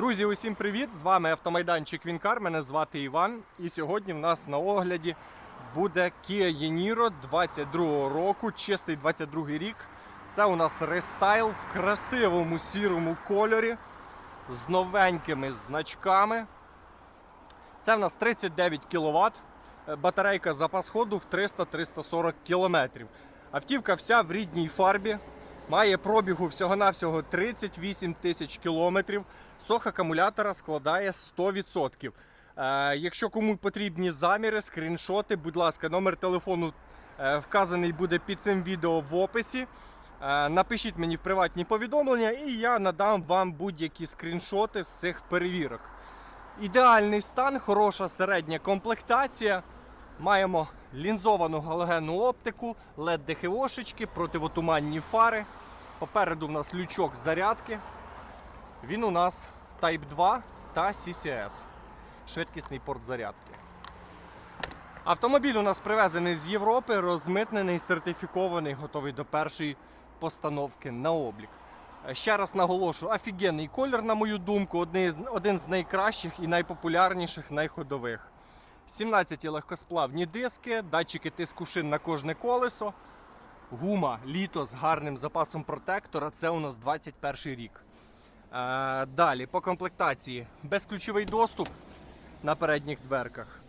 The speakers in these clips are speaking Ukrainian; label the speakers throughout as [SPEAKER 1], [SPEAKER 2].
[SPEAKER 1] Друзі, усім привіт! З вами автомайданчик Вінкар. Мене звати Іван. І сьогодні в нас на огляді буде Kia Yeniro 22 року, чистий 22 рік. Це у нас рестайл в красивому сірому кольорі з новенькими значками. Це в нас 39 кВт. Батарейка запас ходу в 300-340 км. Автівка вся в рідній фарбі. Має пробігу всього-навсього 38 тисяч кілометрів. Сох акумулятора складає 100%. Е, якщо кому потрібні заміри, скріншоти, будь ласка, номер телефону е, вказаний буде під цим відео в описі. Е, напишіть мені в приватні повідомлення, і я надам вам будь-які скріншоти з цих перевірок. Ідеальний стан, хороша середня комплектація. Маємо лінзовану галогенну оптику, led ДХОшечки, противотуманні фари. Попереду в нас лючок зарядки. Він у нас Type 2 та CCS. Швидкісний порт зарядки. Автомобіль у нас привезений з Європи, розмитнений, сертифікований, готовий до першої постановки на облік. Ще раз наголошу, офігенний колір, на мою думку, один з найкращих і найпопулярніших найходових. 17 легкосплавні диски, датчики тиску шин на кожне колесо, гума літо з гарним запасом протектора. Це у нас 21 рік. Е, далі по комплектації безключовий доступ на передніх дверках.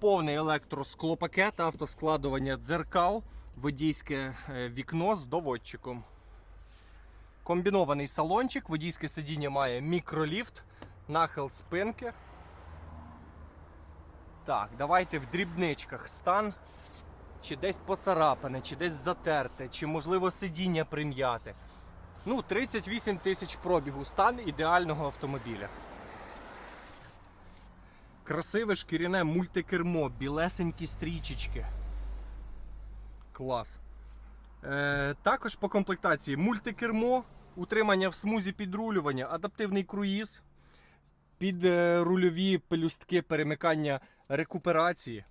[SPEAKER 1] Повний електросклопакет, автоскладування дзеркал, водійське е, вікно з доводчиком. Комбінований салончик, водійське сидіння має мікроліфт, нахил спинки. Так, давайте в дрібничках стан. Чи десь поцарапане, чи десь затерте, чи можливо сидіння прим'яте. Ну, 38 тисяч пробігу стан ідеального автомобіля. Красиве шкіряне мультикермо, білесенькі стрічечки. Клас. Е, також по комплектації мультикермо, утримання в смузі підрулювання, адаптивний круїз, під е, пелюстки перемикання рекуперації,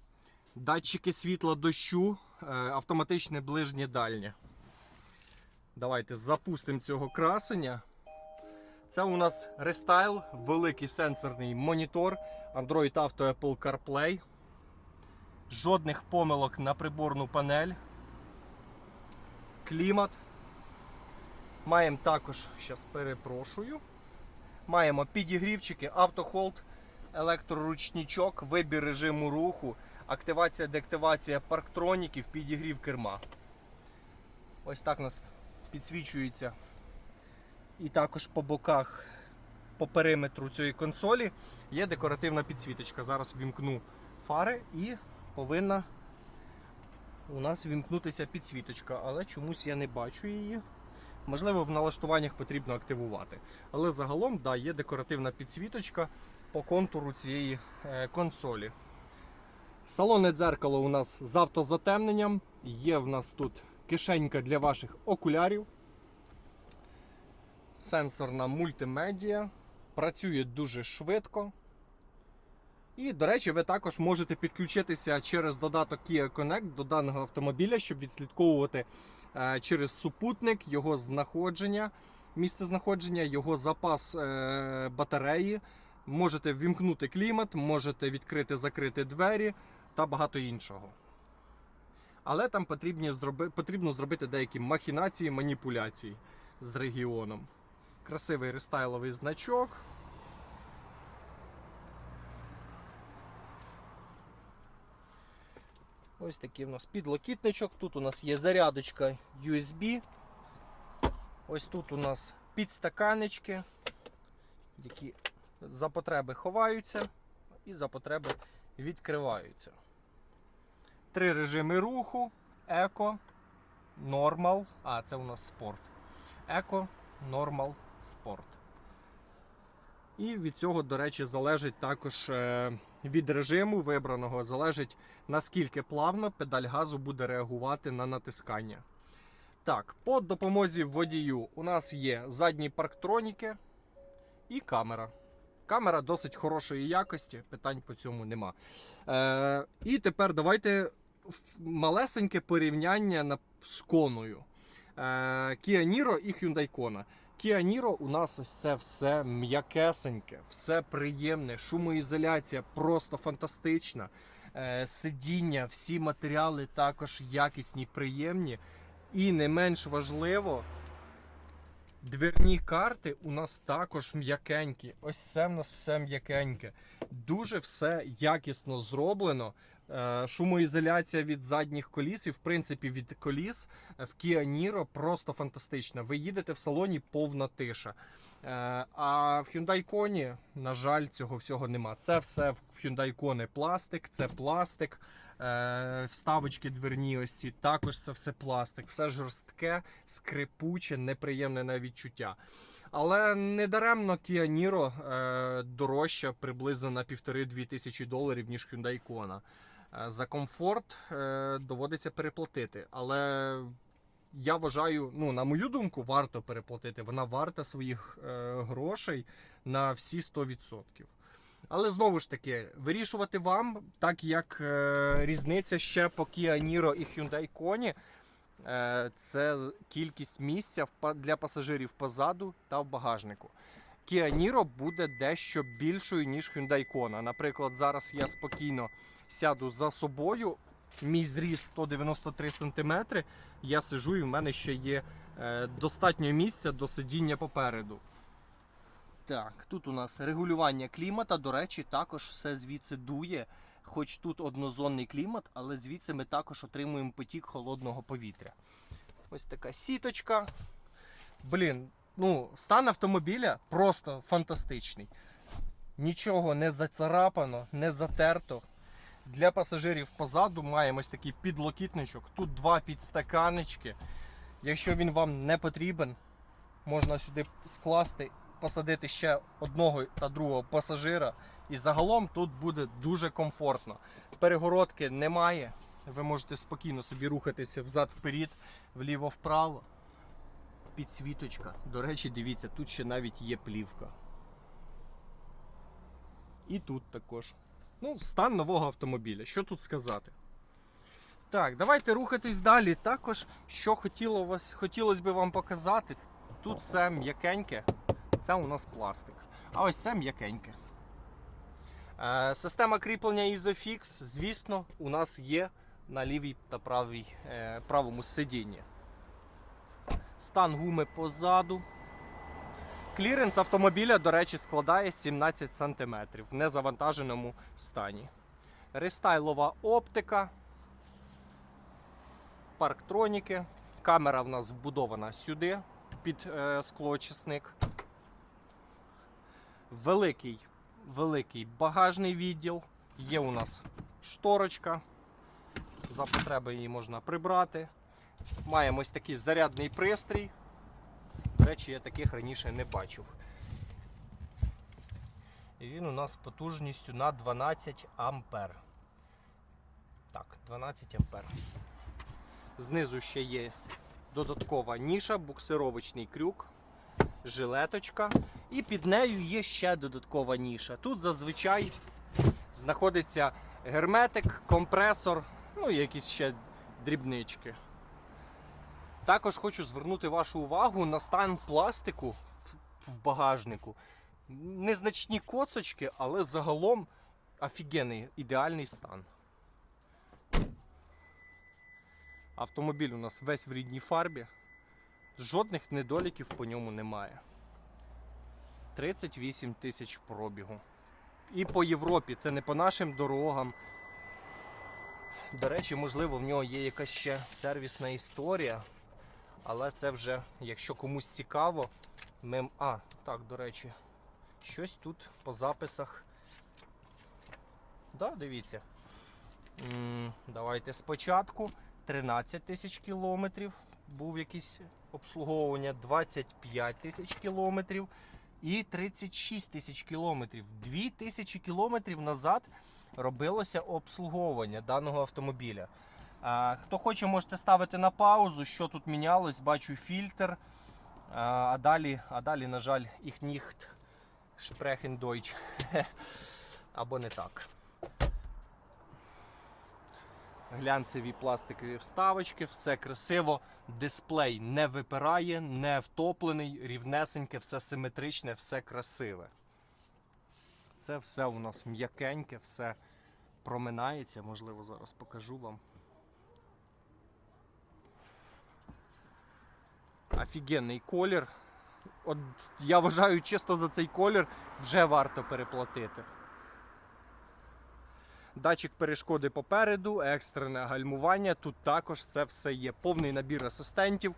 [SPEAKER 1] датчики світла дощу, е, автоматичне ближнє дальнє. Давайте запустимо цього красення. Це у нас рестайл, великий сенсорний монітор, Android Auto Apple CarPlay. Жодних помилок на приборну панель. Клімат. Маємо також, зараз перепрошую. Маємо підігрівчики, автохолд, електроручничок, вибір режиму руху, активація, деактивація парктроніків, підігрів керма. Ось так у нас підсвічується. І також по боках, по периметру цієї консолі є декоративна підсвіточка. Зараз вімкну фари і повинна у нас вімкнутися підсвіточка, але чомусь я не бачу її. Можливо, в налаштуваннях потрібно активувати. Але загалом да, є декоративна підсвіточка по контуру цієї е, консолі. Салонне дзеркало у нас з автозатемненням. Є в нас тут кишенька для ваших окулярів. Сенсорна мультимедіа. Працює дуже швидко. І, до речі, ви також можете підключитися через додаток Kia Connect до даного автомобіля, щоб відслідковувати е, через супутник його знаходження, місце знаходження, його запас е, батареї. Можете ввімкнути клімат, можете відкрити закрити двері та багато іншого. Але там потрібні зроби, потрібно зробити деякі махінації, маніпуляції з регіоном. Красивий рестайловий значок. Ось такий у нас підлокітничок. Тут у нас є зарядочка USB. Ось тут у нас підстаканечки, які за потреби ховаються і за потреби відкриваються. Три режими руху: еко, нормал. А, це у нас спорт. Еко, нормал, спорт. І від цього, до речі, залежить також е, від режиму вибраного, залежить наскільки плавно педаль газу буде реагувати на натискання. Так, по допомозі водію у нас є задні парктроніки і камера. Камера досить хорошої якості, питань по цьому нема. Е, і тепер давайте малесеньке порівняння з коною. Е, Kia Niro і Hyundai Kona. Kia Niro у нас ось це все м'якесеньке, все приємне, шумоізоляція просто фантастична. Е, Сидіння, всі матеріали також якісні, приємні. І не менш важливо, дверні карти у нас також м'якенькі. Ось це в нас все м'якеньке. Дуже все якісно зроблено. Е, Шумоізоляція від задніх коліс і, в принципі, від коліс в Kia Niro просто фантастична. Ви їдете в салоні повна тиша. Е, А в Hyundai Kona, на жаль, цього всього нема. Це все в Hyundai Kona пластик, це пластик. Е, Вставочки дверні ось ці також це все пластик. Все жорстке, скрипуче, неприємне на відчуття. Але не даремно Kia Niro е, дорожча приблизно на 1,5-2 тисячі доларів, ніж Hyundai Kona. Е, За комфорт доводиться переплатити. Але я вважаю, ну, на мою думку, варто переплатити. Вона варта своїх грошей на всі 100%. Але знову ж таки, вирішувати вам, так як е, різниця ще по Kia Niro і Hyundai Kona, е, це кількість місця для пасажирів позаду та в багажнику. Kia Niro буде дещо більшою, ніж Hyundai Kona. Наприклад, зараз я спокійно сяду за собою. Мій зріс 193 см. Я сижу і в мене ще є е, достатньо місця до сидіння попереду. Так, тут у нас регулювання клімата. До речі, також все звідси дує. Хоч тут однозонний клімат, але звідси ми також отримуємо потік холодного повітря. Ось така сіточка. Блін, ну, стан автомобіля просто фантастичний. Нічого не зацарапано, не затерто. Для пасажирів позаду маємо ось такий підлокітничок. Тут два підстаканечки. Якщо він вам не потрібен, можна сюди скласти, посадити ще одного та другого пасажира. І загалом тут буде дуже комфортно. Перегородки немає. Ви можете спокійно собі рухатися взад-вперед, вліво-вправо. Підсвіточка. До речі, дивіться, тут ще навіть є плівка. І тут також. Ну, стан нового автомобіля. Що тут сказати? Так, давайте рухатись далі. Також, що хотіло вас, хотілося б вам показати, тут все м'якеньке, це у нас пластик. А ось це м'якеньке. Е, система кріплення Isofix, звісно, у нас є на лівій та правій, е, правому сидінні. Стан гуми позаду. Кліренс автомобіля, до речі, складає 17 см в незавантаженому стані. Рестайлова оптика, парктроніки. Камера в нас вбудована сюди під е, склоочисник. Великий, великий багажний відділ. Є у нас шторочка. За потреби її можна прибрати. Маємо ось такий зарядний пристрій. До речі, я таких раніше не бачив. І він у нас з потужністю на 12 ампер. Так, 12 ампер. Знизу ще є додаткова ніша, буксировочний крюк, жилеточка. І під нею є ще додаткова ніша. Тут зазвичай знаходиться герметик, компресор, ну і якісь ще дрібнички. Також хочу звернути вашу увагу на стан пластику в- багажнику. Незначні коцочки, але загалом офігенний ідеальний стан. Автомобіль у нас весь в рідній фарбі. Жодних недоліків по ньому немає. 38 тисяч пробігу. І по Європі, це не по нашим дорогам. До речі, можливо, в нього є якась ще сервісна історія. Але це вже, якщо комусь цікаво, ми. А, так, до речі, щось тут по записах. Да, дивіться. М, Давайте спочатку 13 тисяч кілометрів. Був якийсь обслуговування 25 тисяч кілометрів і 36 тисяч кілометрів. 2 тисячі кілометрів назад робилося обслуговування даного автомобіля. Хто хоче, можете ставити на паузу, що тут мінялось, бачу фільтр. А, далі, а далі, на жаль, їх ніхт sprechen Deutsch. Або не так. Глянцеві пластикові вставочки, все красиво. Дисплей не випирає, не втоплений, рівнесеньке, все симетричне, все красиве. Це все у нас м'якеньке, все проминається. Можливо, зараз покажу вам. Офігенний колір. От я вважаю, чисто за цей колір вже варто переплатити. Датчик перешкоди попереду, екстрене гальмування. Тут також це все є. Повний набір асистентів,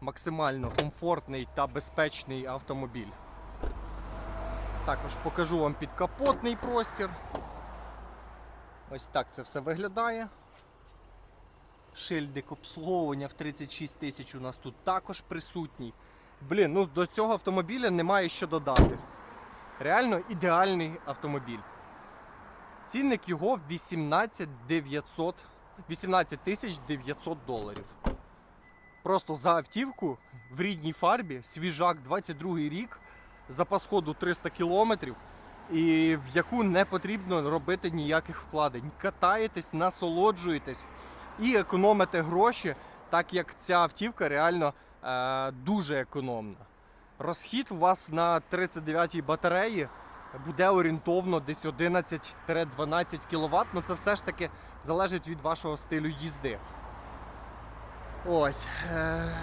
[SPEAKER 1] максимально комфортний та безпечний автомобіль. Також покажу вам підкапотний простір. Ось так це все виглядає. Шильдик обслуговування в 36 тисяч у нас тут також присутній. Блін, ну до цього автомобіля немає що додати. Реально ідеальний автомобіль. Цінник його 18 900, 18 тисяч 900 доларів. Просто за автівку в рідній фарбі, свіжак 22 рік, запас ходу 300 кілометрів, і в яку не потрібно робити ніяких вкладень. Катаєтесь, насолоджуєтесь і економите гроші, так як ця автівка реально е, дуже економна. Розхід у вас на 39-й батареї буде орієнтовно десь 11-12 кВт, але це все ж таки залежить від вашого стилю їзди. Ось. Е,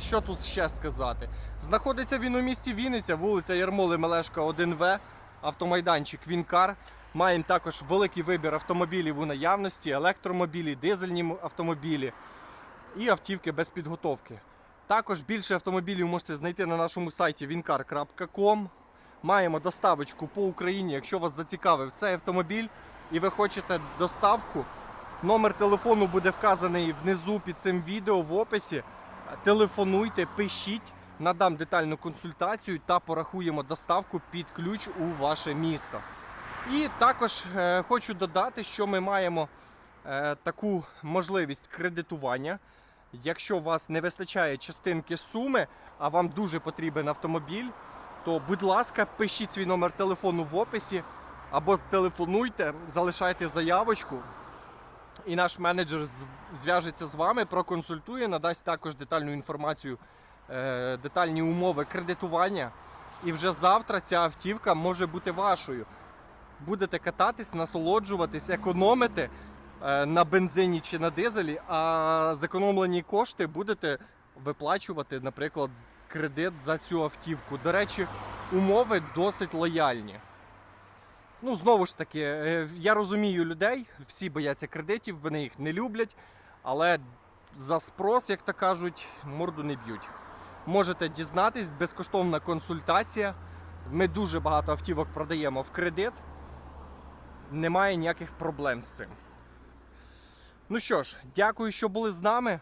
[SPEAKER 1] що тут ще сказати? Знаходиться він у місті Вінниця, вулиця Ярмоли Мелешка 1В, автомайданчик Вінкар. Маємо також великий вибір автомобілів у наявності, електромобілі, дизельні автомобілі і автівки без підготовки. Також більше автомобілів можете знайти на нашому сайті wincar.com. Маємо доставочку по Україні. Якщо вас зацікавив цей автомобіль і ви хочете доставку, номер телефону буде вказаний внизу під цим відео в описі. Телефонуйте, пишіть, надам детальну консультацію та порахуємо доставку під ключ у ваше місто. І також е, хочу додати, що ми маємо е, таку можливість кредитування. Якщо у вас не вистачає частинки суми, а вам дуже потрібен автомобіль, то будь ласка, пишіть свій номер телефону в описі або телефонуйте, залишайте заявочку. І наш менеджер зв'яжеться з вами, проконсультує, надасть також детальну інформацію, е, детальні умови кредитування. І вже завтра ця автівка може бути вашою. Будете кататись, насолоджуватись, економити е, на бензині чи на дизелі, а зекономлені кошти будете виплачувати, наприклад, кредит за цю автівку. До речі, умови досить лояльні. Ну, знову ж таки, е, я розумію людей, всі бояться кредитів, вони їх не люблять, але за спрос, як то кажуть, морду не б'ють. Можете дізнатись, безкоштовна консультація. Ми дуже багато автівок продаємо в кредит. Немає ніяких проблем з цим. Ну що ж, дякую, що були з нами.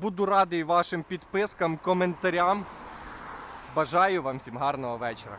[SPEAKER 1] Буду радий вашим підпискам, коментарям. Бажаю вам всім гарного вечора.